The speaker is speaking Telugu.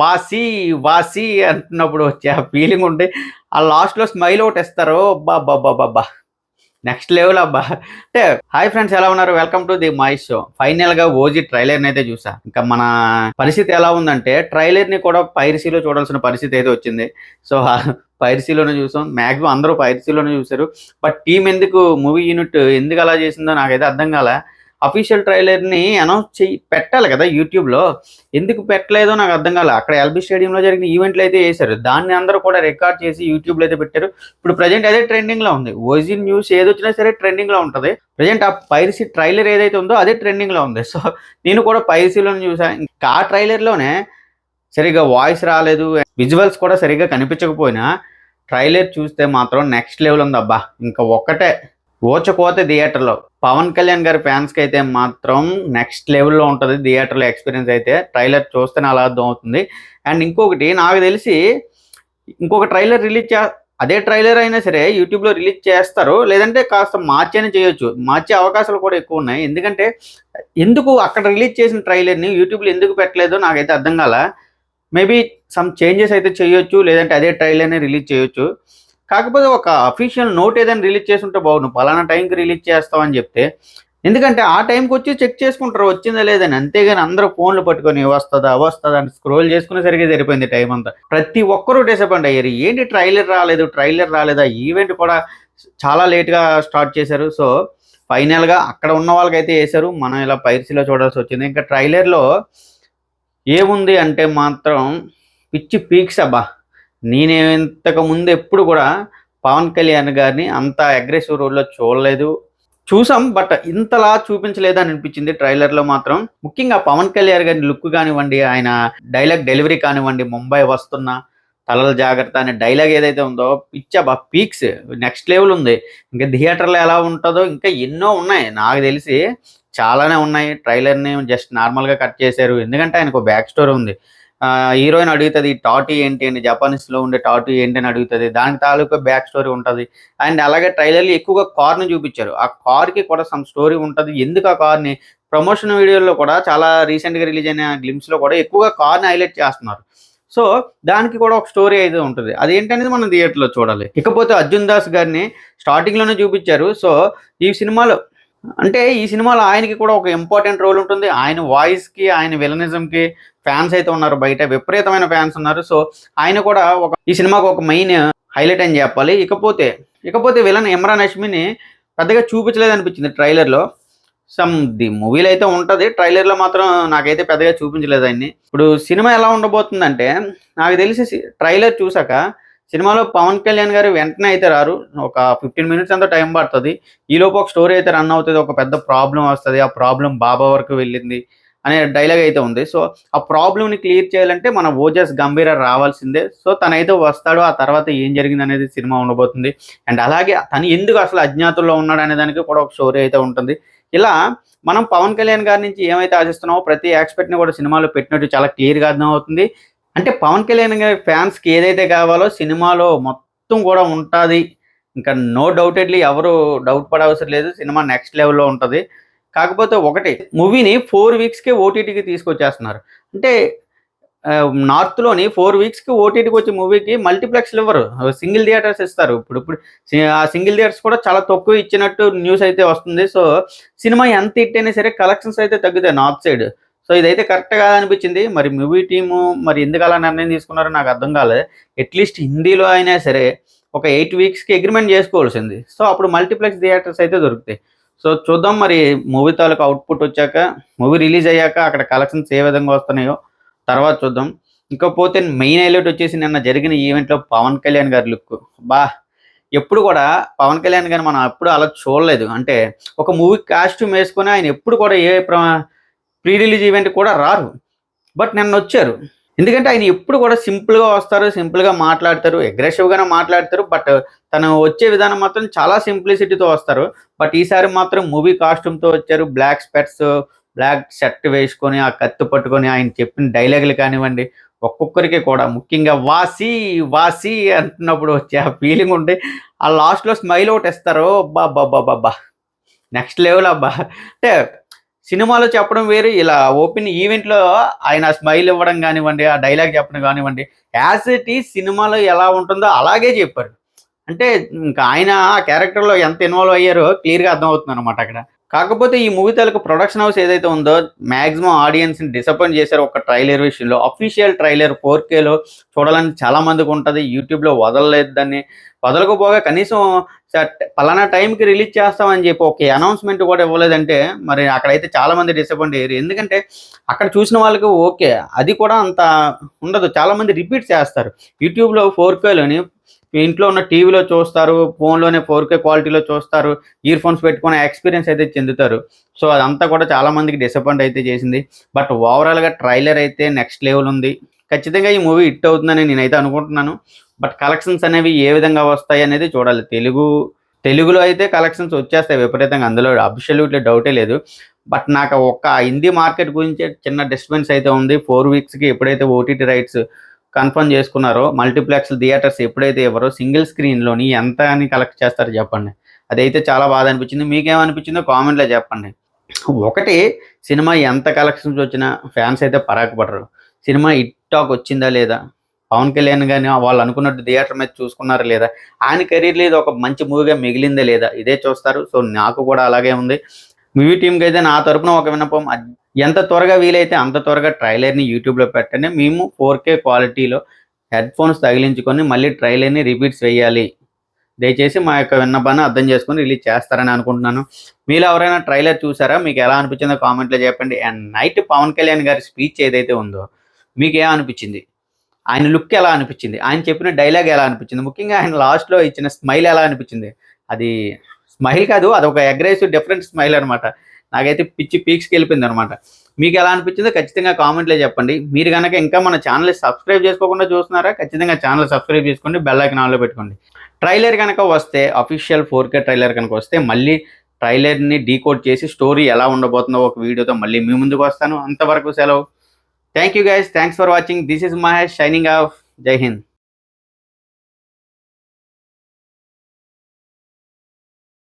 వాసి వాసి అంటున్నప్పుడు వచ్చే ఆ ఫీలింగ్ ఉంటే ఆ లాస్ట్లో స్మైల్ ఒకటి ఇస్తారు అబ్బా అబ్బా అబ్బా అబ్బా నెక్స్ట్ లెవెల్ అబ్బా. అంటే హాయ్ ఫ్రెండ్స్ ఎలా ఉన్నారు? Welcome to the my show ఫైనల్గా ఓజీ ట్రైలర్ అయితే చూసా. ఇంకా మన పరిస్థితి ఎలా ఉందంటే ట్రైలర్ని కూడా పైరసీలో చూడాల్సిన పరిస్థితి అయితే వచ్చింది. సో పైరసీలోనే చూసాం. మాక్సిమం అందరూ పైరసీలోనే చూసారు. బట్ టీం ఎందుకు మూవీ యూనిట్ ఎందుకు అలా చేసిందో నాకైతే అర్థం కాలే. అఫీషియల్ ట్రైలర్ని అనౌన్స్ చేయి పెట్టాలి కదా యూట్యూబ్లో. ఎందుకు పెట్టలేదో నాకు అర్థం కాలేదు అక్కడ ఎల్బీ స్టేడియంలో జరిగిన ఈవెంట్లు అయితే వేశారు దాన్ని అందరూ కూడా రికార్డ్ చేసి యూట్యూబ్లో అయితే పెట్టారు. ఇప్పుడు ప్రజెంట్ అదే ట్రెండింగ్లో ఉంది. ఓజీ న్యూస్ ఏది వచ్చినా సరే ట్రెండింగ్లో ఉంటుంది. ప్రజెంట్ ఆ పైరసీ ట్రైలర్ ఏదైతే ఉందో అదే ట్రెండింగ్లో ఉంది. సో నేను కూడా పైరసీలోనే చూసాను ఇంకా ఆ ట్రైలర్లోనే సరిగా వాయిస్ రాలేదు. విజువల్స్ కూడా సరిగ్గా కనిపించకపోయినా ట్రైలర్ చూస్తే మాత్రం నెక్స్ట్ లెవెల్ ఉంది అబ్బా. ఇంకా ఒక్కటే. ఓచకోతే థియేటర్లో. పవన్ కళ్యాణ్ గారి ఫ్యాన్స్కి అయితే మాత్రం నెక్స్ట్ లెవెల్లో ఉంటుంది థియేటర్లో ఎక్స్పీరియన్స్ అయితే. ట్రైలర్ చూస్తేనే అలా అర్థం అవుతుంది. అండ్ ఇంకొకటి నాకు తెలిసి ఇంకొక ట్రైలర్ రిలీజ్ చే అదే ట్రైలర్ అయినా సరే యూట్యూబ్లో రిలీజ్ చేస్తారు. లేదంటే కాస్త మార్చైనా చేయొచ్చు. మార్చే అవకాశాలు కూడా ఎక్కువ ఉన్నాయి. ఎందుకంటే ఎందుకు అక్కడ రిలీజ్ చేసిన ట్రైలర్ని యూట్యూబ్లో ఎందుకు పెట్టలేదో నాకైతే అర్థం కాల. మేబీ సమ్ చేంజెస్ అయితే చేయొచ్చు. లేదంటే అదే ట్రైలర్ని రిలీజ్ చేయొచ్చు. కాకపోతే ఒక అఫీషియల్ నోట్ ఏదైనా రిలీజ్ చేసి ఉంటే బాగుండు. పలానా టైంకి రిలీజ్ చేస్తామని చెప్తే ఎందుకంటే ఆ టైంకి వచ్చి చెక్ చేసుకుంటారు వచ్చిందా లేదని అంతేగాని అందరూ ఫోన్లు పట్టుకొని వస్తుందా వస్తుందా అని స్క్రోల్ చేసుకునేసరికి సరిపోయింది టైం అంతా. ప్రతి ఒక్కరూ డిసప్పాయింట్ అయ్యారు. ఏంటి ట్రైలర్ రాలేదు ట్రైలర్ రాలేదా? ఈవెంట్ కూడా చాలా లేట్గా స్టార్ట్ చేశారు. సో ఫైనల్గా అక్కడ ఉన్న వాళ్ళకైతే వేశారు. మనం ఇలా పైరసీలో చూడాల్సి వచ్చింది. ఇంకా ట్రైలర్లో ఏముంది అంటే మాత్రం పిచ్చి పీక్స్ అబ్బా. నేను ఇంతకు ముందు ఎప్పుడు కూడా పవన్ కళ్యాణ్ గారిని అంత అగ్రెసివ్ రోల్లో చూడలేదు. చూసాం బట్ ఇంతలా చూపించలేదు అని అనిపించింది ట్రైలర్లో మాత్రం. ముఖ్యంగా పవన్ కళ్యాణ్ గారి లుక్ కానివ్వండి ఆయన డైలాగ్ డెలివరీ కానివ్వండి ముంబై వస్తున్న తలల జాగ్రత్త అనే డైలాగ్ ఏదైతే ఉందో పిచ్చా పీక్స్ నెక్స్ట్ లెవెల్ ఉంది. ఇంకా థియేటర్లో ఎలా ఉంటుందో ఇంకా ఎన్నో ఉన్నాయి. నాకు తెలిసి చాలానే ఉన్నాయి. ట్రైలర్ని జస్ట్ నార్మల్గా కట్ చేశారు. ఎందుకంటే ఆయనకు బ్యాక్ స్టోరీ ఉంది. హీరోయిన్ అడుగుతుంది టాటూ ఏంటి? అని జపానీస్లో ఉండే టాటూ ఏంటి అని అడుగుతుంది. దానికి తాలూకా బ్యాక్ స్టోరీ ఉంటుంది. అండ్ అలాగే ట్రైలర్లు ఎక్కువగా కార్ని చూపించారు. ఆ కార్కి కూడా సమ్ స్టోరీ ఉంటుంది. ఎందుకు ఆ కార్ని? ప్రమోషన్ వీడియోలో కూడా చాలా రీసెంట్గా రిలీజ్ అయిన గ్లిమ్స్లో కూడా ఎక్కువగా కార్ని హైలైట్ చేస్తున్నారు. సో దానికి కూడా ఒక స్టోరీ అయితే ఉంటుంది. అదేంటనేది మనం థియేటర్లో చూడాలి. ఇకపోతే అర్జున్ దాస్ గారిని స్టార్టింగ్లోనే చూపించారు. సో ఈ సినిమాలో అంటే ఈ సినిమాలో ఆయనకి కూడా ఒక ఇంపార్టెంట్ రోల్ ఉంటుంది. ఆయన వాయిస్కి ఆయన విలనిజంకి ఫ్యాన్స్ అయితే ఉన్నారు బయట. విపరీతమైన ఫ్యాన్స్ ఉన్నారు. సో ఆయన కూడా ఒక ఈ సినిమాకు ఒక మెయిన్ హైలైట్ అని చెప్పాలి. ఇకపోతే ఇకపోతే విలన్ ఇమ్రాన్ హష్మిని పెద్దగా చూపించలేదు అనిపించింది ట్రైలర్లో సమ్ ది మూవీలో అయితే ఉంటుంది. ట్రైలర్లో మాత్రం నాకైతే పెద్దగా చూపించలేదు ఆయన్ని. ఇప్పుడు సినిమా ఎలా ఉండబోతుందంటే నాకు తెలిసి ట్రైలర్ చూసాక సినిమాలో పవన్ కళ్యాణ్ గారు వెంటనే అయితే రారు. ఒక ఫిఫ్టీన్ మినిట్స్ అంతా టైం పడుతుంది. ఈలోపు ఒక స్టోరీ అయితే రన్ అవుతుంది. ఒక పెద్ద ప్రాబ్లం వస్తుంది. ఆ ప్రాబ్లం బాబా వరకు వెళ్ళింది అనే డైలాగ్ అయితే ఉంది. సో ఆ ప్రాబ్లమ్ని క్లియర్ చేయాలంటే మన ఓజస్ గంభీర రావాల్సిందే. సో తనైతే వస్తాడు. ఆ తర్వాత ఏం జరిగింది అనేది సినిమా ఉండబోతుంది. అండ్ అలాగే తను ఎందుకు అసలు అజ్ఞాతుల్లో ఉన్నాడు అనే దానికి కూడా ఒక స్టోరీ అయితే ఉంటుంది. ఇలా మనం పవన్ కళ్యాణ్ గారి నుంచి ఏమైతే ఆశిస్తున్నామో ప్రతి ఆస్పెక్ట్ని కూడా సినిమాలో పెట్టినట్టు చాలా క్లియర్గా అర్థం అవుతుంది అంటే పవన్ కళ్యాణ్ గారి ఫ్యాన్స్కి ఏదైతే కావాలో సినిమాలో మొత్తం కూడా ఉంటుంది. ఇంకా నో డౌటెడ్లీ ఎవరు డౌట్ పడవసరం లేదు. సినిమా నెక్స్ట్ లెవెల్లో ఉంటుంది. కాకపోతే ఒకటి మూవీని ఫోర్ వీక్స్కి ఓటీటీకి తీసుకొచ్చేస్తున్నారు. అంటే నార్త్లోని ఫోర్ వీక్స్కి ఓటీటీకి వచ్చే మూవీకి మల్టీప్లెక్స్లు ఇవ్వరు. సింగిల్ థియేటర్స్ ఇస్తారు. ఇప్పుడు ఇప్పుడు ఆ సింగిల్ థియేటర్స్ కూడా చాలా తక్కువ ఇచ్చినట్టు న్యూస్ అయితే వస్తుంది. సో సినిమా ఎంత హిట్ అయినా సరే కలెక్షన్స్ అయితే తగ్గుతాయి నార్త్ సైడ్. సో ఇదైతే కరెక్ట్ కాదనిపించింది. మరి మూవీ టీము మరి ఎందుకు అలా నిర్ణయం తీసుకున్నారో నాకు అర్థం కాలేదు. అట్లీస్ట్ హిందీలో అయినా సరే ఒక ఎయిట్ వీక్స్కి అగ్రిమెంట్ చేసుకోవాల్సింది. సో అప్పుడు మల్టీప్లెక్స్ థియేటర్స్ అయితే దొరుకుతాయి. సో చూద్దాం మరి మూవీ తాలూకు అవుట్పుట్ వచ్చాక మూవీ రిలీజ్ అయ్యాక అక్కడ కలెక్షన్స్ ఏ విధంగా వస్తున్నాయో తర్వాత చూద్దాం. ఇంకపోతే మెయిన్ హైలైట్ వచ్చేసి నిన్న జరిగిన ఈవెంట్లో పవన్ కళ్యాణ్ గారి లుక్. బా ఎప్పుడు కూడా పవన్ కళ్యాణ్ గారిని మనం ఎప్పుడు అలా చూడలేదు. అంటే ఒక మూవీ కాస్ట్యూమ్ వేసుకొని ఆయన ఎప్పుడు కూడా ఏ ప్రీ రిలీజ్ ఈవెంట్ కూడా రారు బట్ నిన్న వచ్చారు. ఎందుకంటే ఆయన ఎప్పుడు కూడా సింపుల్గా వస్తారు సింపుల్గా మాట్లాడతారు అగ్రెసివ్గానే మాట్లాడతారు. బట్ తను వచ్చే విధానం మాత్రం చాలా సింప్లిసిటీతో వస్తారు. బట్ ఈసారి మాత్రం మూవీ కాస్ట్యూమ్తో వచ్చారు. బ్లాక్ స్పెట్స్ బ్లాక్ షర్ట్ వేసుకొని ఆ కత్తి పట్టుకొని ఆయన చెప్పిన డైలాగులు కానివ్వండి ఒక్కొక్కరికి కూడా. ముఖ్యంగా వాసి వాసి అంటున్నప్పుడు వచ్చే ఆ ఫీలింగ్ ఉంటే ఆ లాస్ట్లో స్మైల్ ఒకటి ఇస్తారు అబ్బా అబ్బా అబ్బా అబ్బా. నెక్స్ట్ లెవెల్ అబ్బా. అంటే సినిమాలో చెప్పడం వేరు ఇలా ఓపెన్ ఈవెంట్లో ఆయన స్మైల్ ఇవ్వడం కానివ్వండి ఆ డైలాగ్ చెప్పడం కానివ్వండి యాజ్ ఇట్ ఈ సినిమాలో ఎలా ఉంటుందో అలాగే చెప్పారు. అంటే ఇంకా ఆయన ఆ క్యారెక్టర్లో ఎంత ఇన్వాల్వ్ అయ్యారో క్లియర్గా అర్థమవుతుంది అనమాట అక్కడ. కాకపోతే ఈ మూవీ తాలూకు ప్రొడక్షన్ హౌస్ ఏదైతే ఉందో మ్యాక్సిమం ఆడియన్స్ని డిసప్పాయింట్ చేశారు ఒక ట్రైలర్ విషయంలో. అఫీషియల్ ట్రైలర్ ఫోర్ కేలో చూడాలని చాలా మందికి ఉంటుంది. యూట్యూబ్లో వదలలేదు దాన్ని వదలకపోగా కనీసం పలానా టైంకి రిలీజ్ చేస్తామని చెప్పి ఒక అనౌన్స్మెంట్ కూడా ఇవ్వలేదంటే మరి అక్కడైతే చాలామంది డిసప్పాయింట్ అయ్యారు. ఎందుకంటే అక్కడ చూసిన వాళ్ళకి ఓకే అది కూడా అంత ఉండదు. చాలా మంది రిపీట్ చేస్తారు. యూట్యూబ్లో ఫోర్ కేలోని ఇంట్లో ఉన్న టీవీలో చూస్తారు ఫోన్లోనే ఫోర్ కే క్వాలిటీలో చూస్తారు ఇయర్ ఫోన్స్ పెట్టుకునే ఎక్స్పీరియన్స్ అయితే చెందుతారు. సో అదంతా కూడా చాలా మందికి డిసప్పాయింట్ అయితే చేసింది. బట్ ఓవరాల్గా ట్రైలర్ అయితే నెక్స్ట్ లెవెల్ ఉంది. ఖచ్చితంగా ఈ మూవీ హిట్ అవుతుందని నేనైతే అనుకుంటున్నాను. బట్ కలెక్షన్స్ అనేవి ఏ విధంగా వస్తాయి అనేది చూడాలి. తెలుగు తెలుగులో అయితే కలెక్షన్స్ వచ్చేస్తాయి విపరీతంగా. అందులో అబ్సల్యూట్లీ డౌటే లేదు. బట్ నాకు ఒక్క హిందీ మార్కెట్ గురించి చిన్న డిస్టర్బెన్స్ అయితే ఉంది. ఫోర్ వీక్స్కి ఎప్పుడైతే ఓటీటీ రైట్స్ కన్ఫర్మ్ చేసుకున్నారో మల్టీప్లెక్స్ థియేటర్స్ ఎప్పుడైతే ఇవ్వరో సింగిల్ స్క్రీన్లోని ఎంత అని కలెక్ట్ చేస్తారో చెప్పండి. అదైతే చాలా బాధ అనిపించింది. మీకేమనిపించిందో కామెంట్లో చెప్పండి. ఒకటి సినిమా ఎంత కలెక్షన్స్ వచ్చినా ఫ్యాన్స్ అయితే పరాకుపడరు. సినిమా హిట్ టాక్ వచ్చిందా లేదా? పవన్ కళ్యాణ్ కానీ వాళ్ళు అనుకున్నట్టు థియేటర్ మీద చూసుకున్నారా లేదా? ఆయన కెరీర్లో ఇది ఒక మంచి మూవీగా మిగిలిందా లేదా? ఇదే చూస్తారు. సో నాకు కూడా అలాగే ఉంది. మూవీ టీంకి అయితే నా తరపున ఒక విన్నపం. ఎంత త్వరగా వీలైతే అంత త్వరగా ట్రైలర్ని యూట్యూబ్లో పెట్టండి. మేము ఫోర్ కే క్వాలిటీలో హెడ్ ఫోన్స్ తగిలించుకొని మళ్ళీ ట్రైలర్ని రిపీట్స్ వేయాలి. దయచేసి మా యొక్క విన్నపాన్ని అర్థం చేసుకొని రిలీజ్ చేస్తారని అనుకుంటున్నాను. మీరు ఎవరైనా ట్రైలర్ చూసారా? మీకు ఎలా అనిపించిందో కామెంట్లో చెప్పండి. అండ్ నైట్ పవన్ కళ్యాణ్ గారి స్పీచ్ ఏదైతే ఉందో మీకు ఏమనిపించింది ఆయన లుక్ ఎలా అనిపించింది? ఆయన చెప్పిన డైలాగ్ ఎలా అనిపించింది? ముఖ్యంగా ఆయన లాస్ట్లో ఇచ్చిన స్మైల్ ఎలా అనిపించింది? అది స్మైల్ కాదు అది ఒక అగ్రెసివ్ డిఫరెంట్ స్మైల్ అనమాట నాకైతే పిచ్చి పీక్స్కి వెళ్ళిపోయింది అనమాట మీకు ఎలా అనిపించిందో ఖచ్చితంగా కామెంట్లో చెప్పండి. మీరు కనుక ఇంకా మన ఛానల్ సబ్స్క్రైబ్ చేసుకోకుండా చూస్తున్నారా ఖచ్చితంగా ఛానల్ సబ్స్క్రైబ్ చేసుకోండి బెల్ ఐకన్ ఆన్లో పెట్టుకోండి. ట్రైలర్ కనుక వస్తే అఫీషియల్ ఫోర్ కే ట్రైలర్ కనుక వస్తే మళ్ళీ ట్రైలర్ని డీకోడ్ చేసి స్టోరీ ఎలా ఉండబోతుందో ఒక వీడియోతో మళ్ళీ మీ ముందుకు వస్తాను. అంతవరకు సెలవు. Thank you guys thanks for watching this is Mahesh signing off Jai Hind